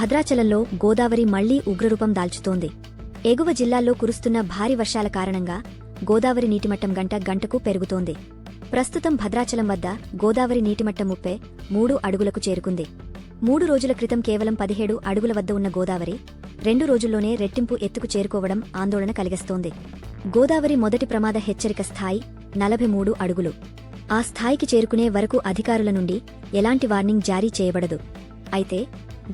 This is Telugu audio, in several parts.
భద్రాచలంలో గోదావరి మళ్ళీ ఉగ్రరూపం దాల్చుతోంది. ఎగువ జిల్లాల్లో కురుస్తున్న భారీ వర్షాల కారణంగా గోదావరి నీటిమట్టం గంట గంటకు పెరుగుతోంది. ప్రస్తుతం భద్రాచలం వద్ద గోదావరి నీటిమట్టం ముప్పై మూడు అడుగులకు చేరుకుంది. మూడు రోజుల క్రితం కేవలం పదిహేడు అడుగుల వద్ద ఉన్న గోదావరి రెండు రోజుల్లోనే రెట్టింపు ఎత్తుకు చేరుకోవడం ఆందోళన కలిగిస్తోంది. గోదావరి మొదటి ప్రమాద హెచ్చరిక స్థాయి నలభై మూడు అడుగులు. ఆ స్థాయికి చేరుకునే వరకు అధికారుల నుండి ఎలాంటి వార్నింగ్ జారీ చేయబడదు. అయితే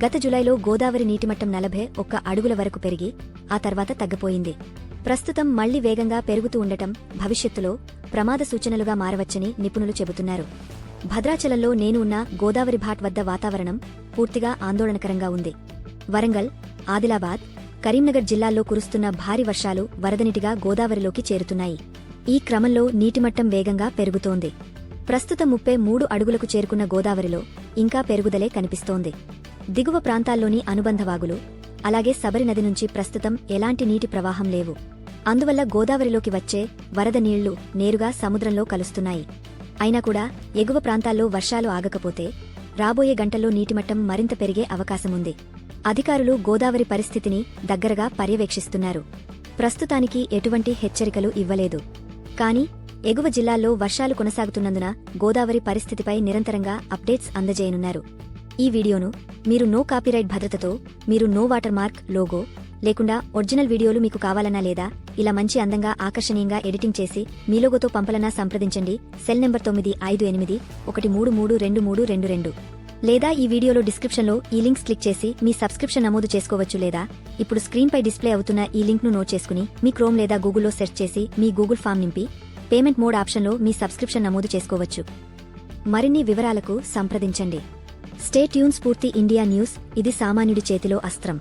గత జులైలో గోదావరి నీటిమట్టం నలభై ఒక్క అడుగుల వరకు పెరిగి ఆ తర్వాత తగ్గిపోయింది. ప్రస్తుతం మళ్ళీ వేగంగా పెరుగుతూ ఉండటం భవిష్యత్తులో ప్రమాద సూచనలుగా మారవచ్చని నిపుణులు చెబుతున్నారు. భద్రాచలంలో నేను ఉన్న గోదావరి ఘాట్ వద్ద వాతావరణం పూర్తిగా ఆందోళనకరంగా ఉంది. వరంగల్ ఆదిలాబాద్ కరీంనగర్ జిల్లాల్లో కురుస్తున్న భారీ వర్షాలు వరదనిటిగా గోదావరిలోకి చేరుతున్నాయి. ఈ క్రమంలో నీటిమట్టం వేగంగా పెరుగుతోంది. ప్రస్తుతం ముప్పై మూడు అడుగులకు చేరుకున్న గోదావరిలో ఇంకా పెరుగుదలే కనిపిస్తోంది. దిగువ ప్రాంతాల్లోని అనుబంధ వాగులు అలాగే సబరి నది నుంచి ప్రస్తుతం ఎలాంటి నీటి ప్రవాహం లేవు. అందువల్ల గోదావరిలోకి వచ్చే వరద నీళ్ళు నేరుగా సముద్రంలో కలుస్తున్నాయి. అయినా కూడా ఎగువ ప్రాంతాల్లో వర్షాలు ఆగకపోతే రాబోయే గంటల్లో నీటిమట్టం మరింత పెరిగే అవకాశముంది. అధికారులు గోదావరి పరిస్థితిని దగ్గరగా పర్యవేక్షిస్తున్నారు. ప్రస్తుతానికి ఎటువంటి హెచ్చరికలు ఇవ్వలేదు. కానీ ఎగువ జిల్లాల్లో వర్షాలు కొనసాగుతున్నందున గోదావరి పరిస్థితిపై నిరంతరంగా అప్డేట్స్ అందజేయనున్నారు. ఈ వీడియోను మీరు నో కాపీరైట్ భద్రతతో మీరు నో వాటర్ మార్క్ లోగో లేకుండా ఒరిజినల్ వీడియోలు మీకు కావాలన్నా లేదా ఇలా మంచి అందంగా ఆకర్షణీయంగా ఎడిటింగ్ చేసి మీ లోగోతో పంపలన్నా సంప్రదించండి. సెల్ నెంబర్ తొమ్మిది ఐదు ఎనిమిది ఒకటి మూడు మూడు రెండు మూడు రెండు రెండు. లేదా ఈ వీడియోలో డిస్క్రిప్షన్లో ఈ లింక్స్ క్లిక్ చేసి మీ సబ్స్క్రిప్షన్ నమోదు చేసుకోవచ్చు లేదా ఇప్పుడు స్క్రీన్పై డిస్ప్లే అవుతున్న ఈ లింక్ను నోట్ చేసుకుని మీ క్రోమ్ లేదా గూగుల్లో సెర్చ్ చేసి మీ గూగుల్ ఫామ్ నింపి పేమెంట్ మోడ్ ఆప్షన్లో మీ సబ్స్క్రిప్షన్ నమోదు చేసుకోవచ్చు. మరిన్ని వివరాలకు సంప్రదించండి. స్టేట్ ట్యూన్ పూర్తి ఇండియా న్యూస్ ఇది సామాన్యుడి చేతిలో అస్త్రం.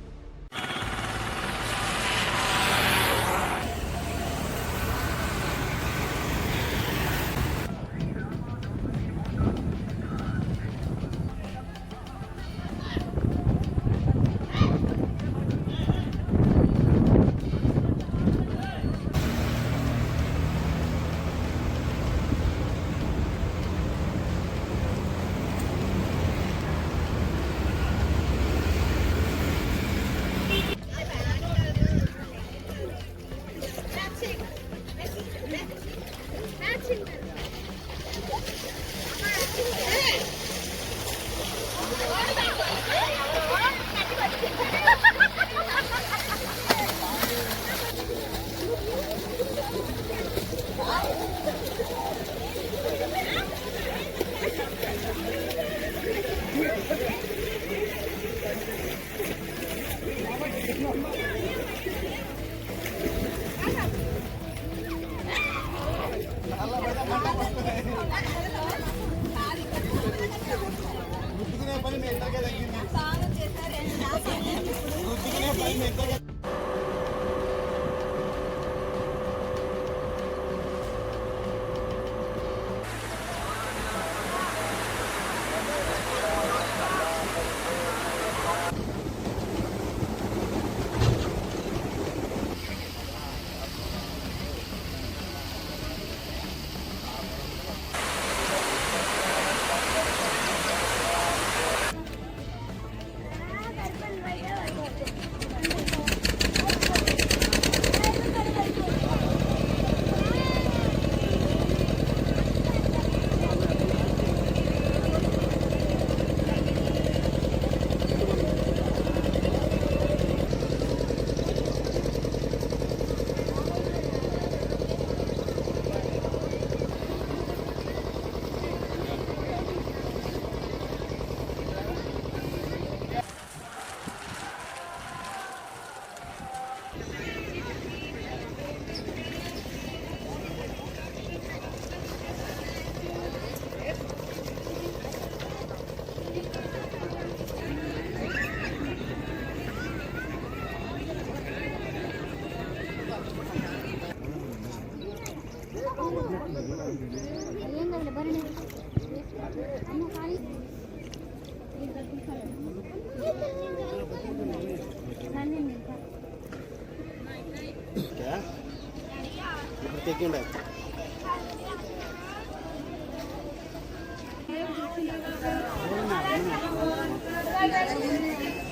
പ്രത്യേകിച്ചുണ്ടോ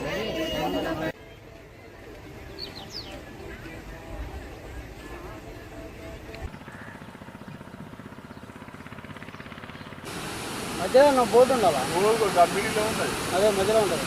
Thank you. మధ్యలో బోర్డు ఉండాలా? అదే మధ్యలో ఉంటుంది.